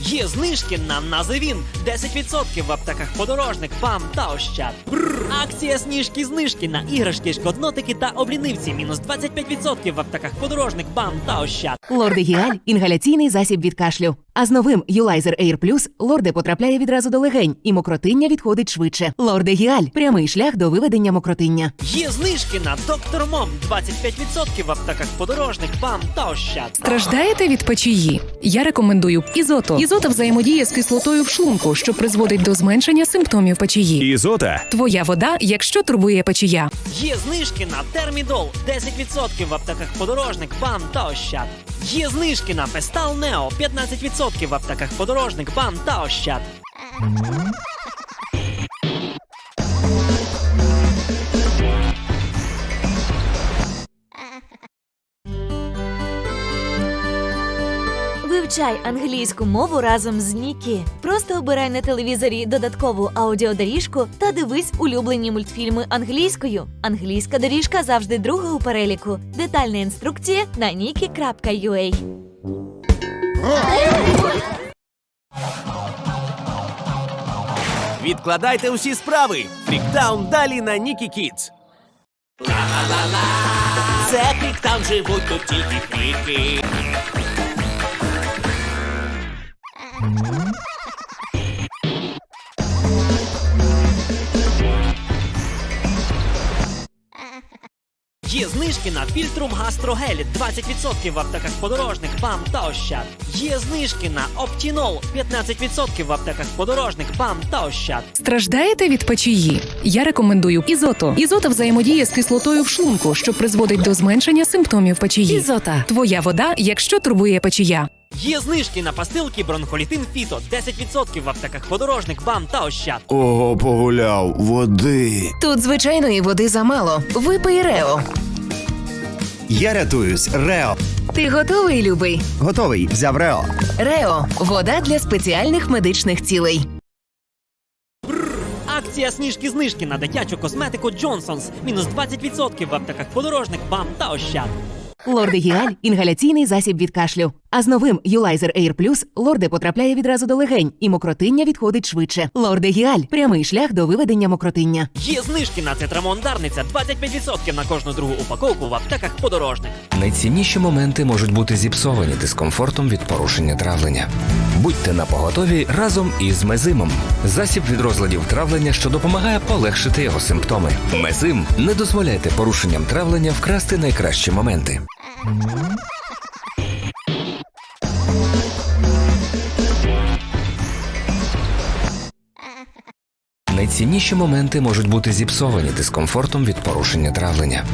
Є знижки на Називін 10% в аптеках подорожник, ПАМ та Ощад. Акція сніжки знижки на іграшки, шкоднотики та облінивці. Мінус 25% в аптеках подорожник, БАМ та Ощад. Лордегіаль інгаляційний засіб від кашлю. А з новим Юлайзер Air Plus лорде потрапляє відразу до легень, і мокротиння відходить швидше. Лордегіаль прямий шлях до виведення мокротиння. Є знижки на Доктор Мом 25% в аптеках подорожник, ПАМ та Ощад. Страждаєте від печії? Я рекомендую ізото. Ізота взаємодіє з кислотою в шлунку, що призводить до зменшення симптомів печії. Ізота. Твоя вода, якщо турбує печія. Є знижки на Термідол 10% в аптеках подорожник, БАМ та Ощад. Є знижки на Фестал Нео 15% в аптеках подорожник, БАМ та Ощад. Вивчай англійську мову разом з Нікі. Просто обирай на телевізорі додаткову аудіодоріжку та дивись улюблені мультфільми англійською. Англійська доріжка завжди друга у переліку. Детальна інструкція на niki.ua. Відкладайте усі справи. Фріктаун далі на Нікі Кідс. Це Фріктаун живуть тут тільки фріки. Є знижки на фільтрум гастрогель 20% в аптеках подорожник, ПАМ та Ощад. Є знижки на Оптінол 15% в аптеках подорожник, ПАМ та Ощад. Страждаєте від печії? Я рекомендую ізото. Ізота взаємодіє з кислотою в шлунку, що призводить до зменшення симптомів печії. Ізота. Твоя вода, якщо турбує печія. Є знижки на пастилки бронхолітин Фіто 10% в аптеках подорожник, БАМ та Ощад. Ого, погуляв, води. Тут звичайної води замало. Випий Рео. Я рятуюсь, Рео. Ти готовий, любий? Готовий, взяв Рео. Рео вода для спеціальних медичних цілей. Акція сніжки знижки на дитячу косметику Джонсонс. Мінус 20% в аптеках подорожник, БАМ та Ощад. Лордегіаль інгаляційний засіб від кашлю. А з новим Юлайзер Air Plus лорде потрапляє відразу до легень, і мокротиння відходить швидше. Лордегіаль прямий шлях до виведення мокротиння. Є знижки на цитрамон Дарниця 25% на кожну другу упаковку в аптеках подорожник. Найцінніші моменти можуть бути зіпсовані дискомфортом від порушення травлення. Будьте на поготові разом із мезимом. Засіб від розладів травлення, що допомагає полегшити його симптоми. Мезим не дозволяйте порушенням травлення вкрасти найкращі моменти. Найцінніші моменти можуть бути зіпсовані дискомфортом від порушення травлення.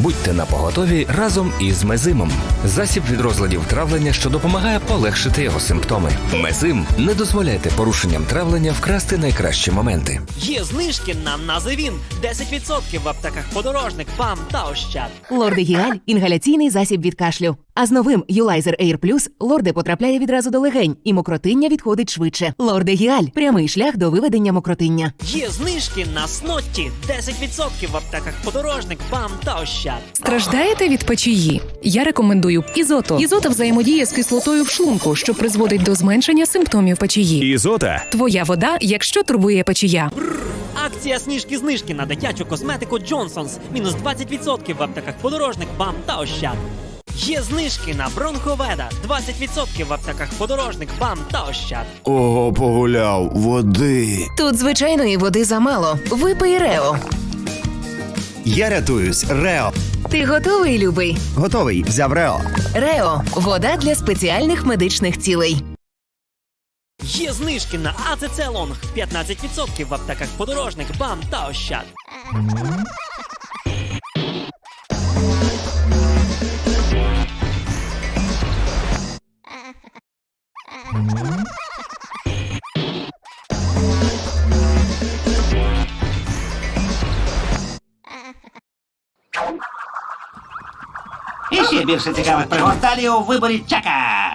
Будьте на поготові разом із мезимом. Засіб від розладів травлення, що допомагає полегшити його симптоми. Мезим не дозволяйте порушенням травлення вкрасти найкращі моменти. Є знижки на Називін 10% в аптеках подорожник, ПАМ та Ощад. Лордегіаль інгаляційний засіб від кашлю. А з новим Юлайзер Air Plus лорде потрапляє відразу до легень, і мокротиння відходить швидше. Лордегіаль прямий шлях до виведення мокротиння. Є знижки на Снотті 10% в аптеках подорожник, ПАМ та Ощад. Страждаєте від печії? Я рекомендую ізото. Ізота взаємодіє з кислотою в шлунку, що призводить до зменшення симптомів печії. Ізота. Твоя вода, якщо турбує печія. Акція сніжки знижки на дитячу косметику Джонсонс. Мінус 20% в аптеках подорожник, БАМ та Ощад. Є знижки на бронховеда 20% в аптеках подорожник, БАМ та Ощад. Ого, погуляв, води. Тут звичайної води замало. Випий Рео. Я рятуюсь, Рео. Ти готовий, любий? Готовий, взяв Рео. Рео вода для спеціальних медичних цілей. Є знижки на АЦЦ Лонг 15% в аптеках подорожник, БАМ та Ощад. І ще більше цікавих пригод у виборі Чака.